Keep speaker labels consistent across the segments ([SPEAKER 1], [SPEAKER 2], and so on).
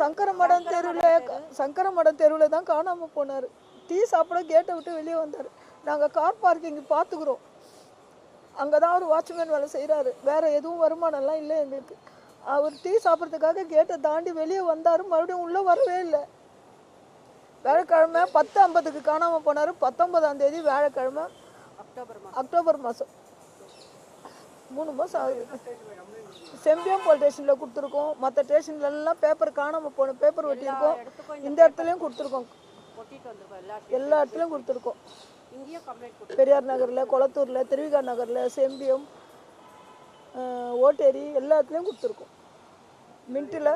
[SPEAKER 1] சங்கரமடம் தெருவில் சங்கரமடம் தெருவில் தான் காணாமல் போனார். டீ சாப்பிட கேட்டை விட்டு வெளியே வந்தார். நாங்கள் கார் பார்க்கிங் பார்த்துக்குறோம் அங்கே தான் அவர் வாட்ச்மேன் வேலை செய்கிறாரு வேறு எதுவும் வருமானம்லாம் இல்லை எங்களுக்கு. அவர் டீ சாப்பிட்றதுக்காக கேட்டை தாண்டி வெளியே வந்தார். மறுபடியும் உள்ளே வரவே இல்லை. வியாழக்கிழமை பத்து ஐம்பதுக்கு காணாமல் போனார். பத்தொன்பதாம் தேதி வியாழக்கிழமை அக்டோபர் மாதம் மூணு மாதம் ஆகுது. செம்பியம் போலீஸ் ஸ்டேஷனில் கொடுத்துருக்கோம். மற்ற ஸ்டேஷன்லலாம் பேப்பர் காணாமல் போன பேப்பர் ஒட்டியிருக்கோம். இந்த இடத்துலையும் கொடுத்துருக்கோம்.
[SPEAKER 2] எல்லா
[SPEAKER 1] இடத்துலையும் கொடுத்துருக்கோம். பெரியார் நகரில் கொளத்தூரில் திருவிகா நகரில் செம்பியம் ஓட்டேரி எல்லா இடத்துலையும் கொடுத்துருக்கோம். மின்ட்டில்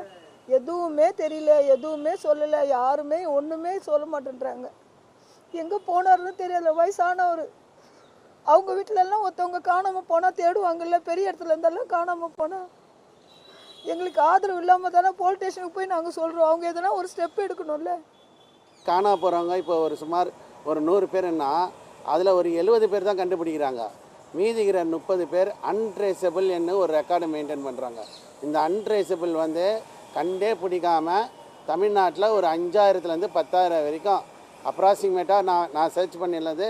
[SPEAKER 1] எதுவுமே தெரியல எதுவுமே சொல்லலை யாருமே ஒன்றுமே சொல்ல மாட்டேன்றாங்க. எங்கே போனார்னு தெரியல. வயசானவர். அவங்க வீட்டிலலாம் ஒருத்தவங்க காணாமல் போனால் தேடுவாங்கல்ல பெரிய இடத்துல இருந்தாலும் காணாமல் போனால் எங்களுக்கு ஆதரவு இல்லாமல் தானே போலீஸ் ஸ்டேஷனுக்கு போய் நாங்கள் சொல்கிறோம் அவங்க எதனா ஒரு ஸ்டெப் எடுக்கணும்ல.
[SPEAKER 3] காணா போகிறவங்க இப்போ ஒரு சுமார் ஒரு நூறு பேருன்னா அதில் ஒரு எழுபது பேர் தான் கண்டுபிடிக்கிறாங்க. மீதிக்கிற முப்பது பேர் அன்ட்ரேசபிள் என்று ஒரு ரெக்கார்டு மெயின்டைன் பண்ணுறாங்க இந்த அன்ட்ரேசபிள் வந்து கண்டே பிடிக்காம தமிழ்நாட்டில் ஒரு அஞ்சாயிரத்துலேருந்து பத்தாயிரம் வரைக்கும். அப்ராக்சிமேட்டாக நான் நான் சர்ச் பண்ணினது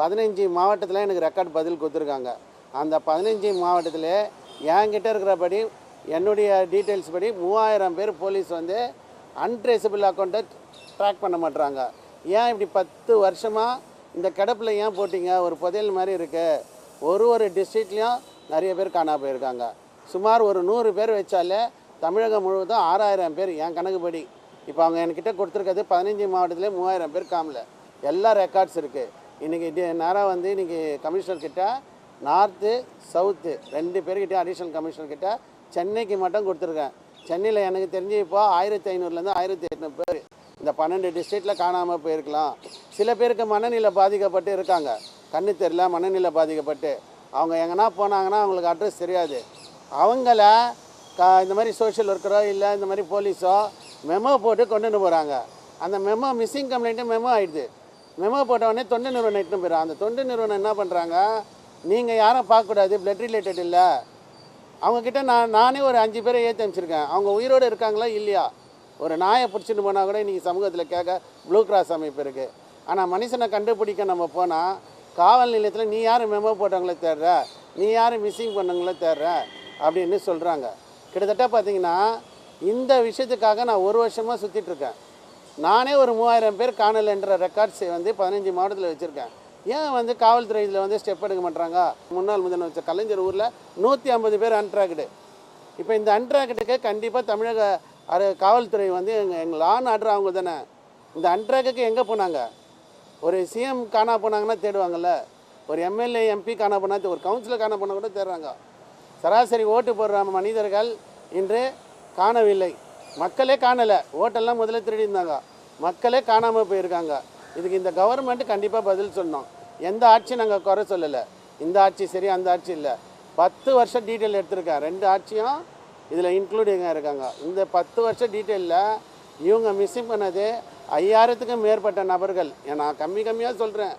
[SPEAKER 3] பதினஞ்சு மாவட்டத்தில் எனக்கு ரெக்கார்ட் பதில் கொடுத்துருக்காங்க. அந்த பதினஞ்சு மாவட்டத்தில் என்கிட்ட இருக்கிறபடி என்னுடைய டீட்டெயில்ஸ் படி மூவாயிரம் பேர் போலீஸ் வந்து அன்ட்ரேசபிள் அக்கௌண்ட்டை ட்ராக் பண்ண மாட்றாங்க. ஏன் இப்படி பத்து வருஷமாக இந்த கிடப்பில் ஏன் போட்டிங்க? ஒரு புதையல் மாதிரி இருக்குது ஒரு ஒரு டிஸ்ட்ரிக்ட்லேயும் நிறைய பேர் காணா போயிருக்காங்க. சுமார் ஒரு நூறு பேர் வச்சாலே தமிழகம் முழுவதும் ஆறாயிரம் பேர் என் கணக்குப்படி. இப்போ அவங்க என்கிட்ட கொடுத்துருக்கிறது பதினஞ்சு மாவட்டத்திலே மூவாயிரம் பேர் காமல எல்லா ரெக்கார்ட்ஸ் இருக்குது இன்றைக்கி நேராக வந்து இன்றைக்கி கமிஷனர் கிட்ட நார்த்து சவுத்து ரெண்டு பேர்கிட்ட அடிஷ்னல் கமிஷனர் கிட்ட சென்னைக்கு மட்டும் கொடுத்துருக்கேன். சென்னையில் எனக்கு தெரிஞ்சு இப்போ ஆயிரத்தி ஐநூறுலேருந்து ஆயிரத்தி எட்நூறு பேர் இந்த பன்னெண்டு டிஸ்ட்ரிக்டில் காணாமல் போயிருக்கலாம். சில பேருக்கு மனநிலை பாதிக்கப்பட்டு இருக்காங்க. கண்ணு தெரியல மனநிலை பாதிக்கப்பட்டு. அவங்க எங்கன்னா போனாங்கன்னா அவங்களுக்கு அட்ரஸ் தெரியாது. அவங்கள க இந்த மாதிரி சோஷியல் ஒர்க்கரோ இல்லை இந்த மாதிரி போலீஸோ மெமோ போட்டு கொண்டுன்னு போகிறாங்க அந்த மெமோ மிஸ்ஸிங் கம்ப்ளைண்ட்டு மெமோ ஆயிடுது. மெமோ போட்ட உடனே தொண்டு நிறுவனம் இட்டுன்னு போயிடும் அந்த தொண்டு நிறுவனம் என்ன பண்ணுறாங்க நீங்கள் யாரும் பார்க்கக்கூடாது பிளட் ரிலேட்டட் இல்லை. அவங்கக்கிட்ட நான் நானே ஒரு அஞ்சு பேரை ஏற்றி அனுப்பிச்சிருக்கேன். அவங்க உயிரோடு இருக்காங்களா இல்லையா? ஒரு நாயை பிடிச்சிட்டு போனால் கூட இன்றைக்கி சமூகத்தில் கேட்க ப்ளூ கிராஸ் அமைப்பு இருக்குது ஆனால் மனுஷனை கண்டுபிடிக்க நம்ம போனால் காவல் நிலையத்தில் நீ யார் மெமோ போட்டவங்கள தேடுற? நீ யார் மிஸ்ஸிங் பண்ணவங்கள தேடுற? அப்படின்னு சொல்கிறாங்க கிட்டத்தட்ட பார்த்தீங்கன்னா இந்த விஷயத்துக்காக நான் ஒரு வருஷமாக சுற்றிட்டுருக்கேன் நானே ஒரு மூவாயிரம் பேர் காணலைன்ற ரெக்கார்ட்ஸை வந்து பதினஞ்சு மாவட்டத்தில் வச்சுருக்கேன். ஏன் வந்து காவல்துறை இதில் வந்து ஸ்டெப் எடுக்க மாட்டாங்க முன்னாள் முதலமைச்சர் கலைஞர் ஊரில் நூற்றி ஐம்பது பேர் அன்ட்ராக்டு இப்போ இந்த அன்ட்ராக்டுக்கு கண்டிப்பாக தமிழக அரு காவல்துறை வந்து எங்கள் எங்கள் லான் ஆர்டர் அவங்க தானே இந்த அன்ட்ராக்குக்கு எங்கே போனாங்க? ஒரு சிஎம் காணா போனாங்கன்னா தேடுவாங்கல்ல. ஒரு எம்எல்ஏ எம்பி காணா போனால் ஒரு கவுன்சிலர் காணா போனால் கூட தேடுறாங்க. சராசரி ஓட்டு போடுற மனிதர்கள் இன்று காணவில்லை. மக்களே காணலை. ஓட்டெல்லாம் முதல்ல திருடி இருந்தாங்க மக்களே காணாமல் போயிருக்காங்க. இதுக்கு இந்த கவர்மெண்ட்டு கண்டிப்பாக பதில் சொன்னோம் எந்த ஆட்சி நாங்கள் குறை சொல்லலை. இந்த ஆட்சி சரி அந்த ஆட்சி இல்லை. பத்து வருஷம் டீட்டெயில் எடுத்திருக்கேன். ரெண்டு ஆட்சியும் இதில் இன்க்ளூடிங்காக இருக்காங்க. இந்த பத்து வருஷம் டீட்டெயிலில் இவங்க மிஸ்ஸிங் பண்ணது ஐயாயிரத்துக்கும் மேற்பட்ட நபர்கள். நான் கம்மி கம்மியாக சொல்கிறேன்